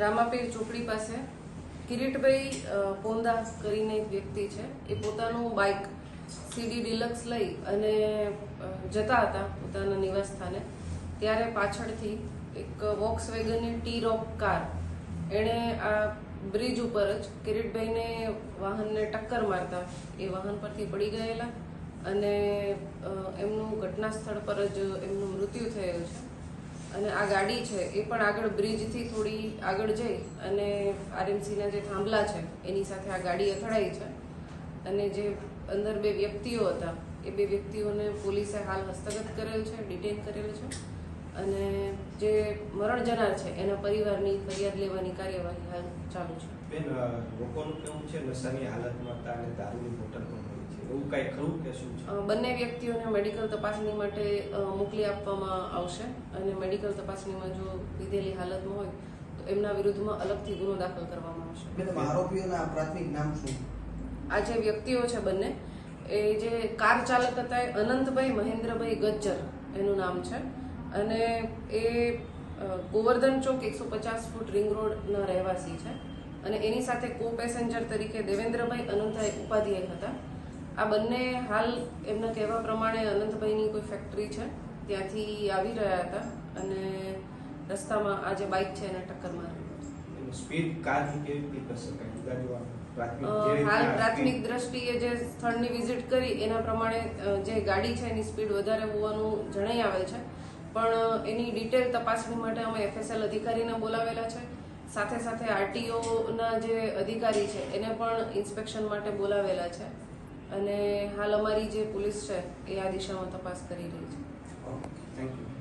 રામાપીર ચોકડી પાસે. કિરીટભાઈ પોંદા કરીને એક વ્યક્તિ છે. એ પોતાનું બાઇક સીડી ડિલક્સ લઈ અને જતા હતા પોતાના નિવાસ સ્થાને. ત્યારે પાછળથી એક વોક્સ વેગનની ટી રોક કાર એણે આ બ્રિજ ઉપર જ કિરીટભાઈને વાહનને ટક્કર મારતા એ વાહન પરથી પડી ગયેલા અને એમનું ઘટના સ્થળ પર જ એમનું મૃત્યુ થયેલું છે. અને આ ગાડી છે, એ પણ આગળ બ્રિજથી થોડી આગળ જઈ અને આરએમસીના જે થાંભલા છે, એની સાથે આ ગાડી અથડાઈ છે. અને જે અંદર બે વ્યક્તિઓ હતા, એ બે વ્યક્તિઓને પોલીસે હાલ હસ્તગત કરેલ છે ડિટેન કરેલ છે. અને જે મરણ જનાર છે, એના પરિવારની ફરિયાદ લેવાની કાર્યવાહી હાલ ચાલુ છે. બેન લોકોનું કેવું છે? નશાની હાલતમાં હતા અને દારૂની બોટલ એવું કાંઈ ખરું કે શું છે? બંને વ્યક્તિઓને મેડિકલ તપાસણી માટે મોકલી આપવામાં આવશે અને મેડિકલ તપાસણીમાં જો લીધેલી હાલતમાં હોય તો એમના વિરુદ્ધમાં અલગથી ગુનો દાખલ કરવામાં આવશે. મેડમ આરોપીઓના પ્રાથમિક નામ શું? આ જે વ્યક્તિઓ છે બંને એ જે કાર ચાલક હતા એ અનંતભાઈ મહેન્દ્રભાઈ ગજ્જર એનું નામ છે. અને એ ગોવર્ધન ચોક એકસો પચાસ ફૂટ રિંગ રોડના રહેવાસી છે. અને એની સાથે કો પેસેન્જર તરીકે દેવેન્દ્રભાઈ અનંતભાઈ ઉપાધ્યાય હતા. આ બંને હાલ એમના કહેવા પ્રમાણે અનંતભાઈની કોઈ ફેક્ટરી છે. ત્યાંથી આવી રહ્યા હતા અને રસ્તામાં આ જે બાઇક છે એને ટક્કર મારી સ્પીડ કારની કેવી રીતે કરી શકાય? જુદા જુદા હાલ પ્રાથમિક દ્રષ્ટિએ જે સ્થળની વિઝિટ કરી એના પ્રમાણે જે ગાડી છે એની સ્પીડ વધારે હોવાનું જણાઈ આવે છે. પણ એની ડિટેલ તપાસણી માટે અમે એફએસએલ અધિકારીને બોલાવેલા છે. સાથે સાથે આરટીઓના જે અધિકારી છે એને પણ ઇન્સ્પેક્શન માટે બોલાવેલા છે. અને હાલ અમારી જે પોલીસ છે એ આ દિશામાં તપાસ કરી રહી છે. Thank you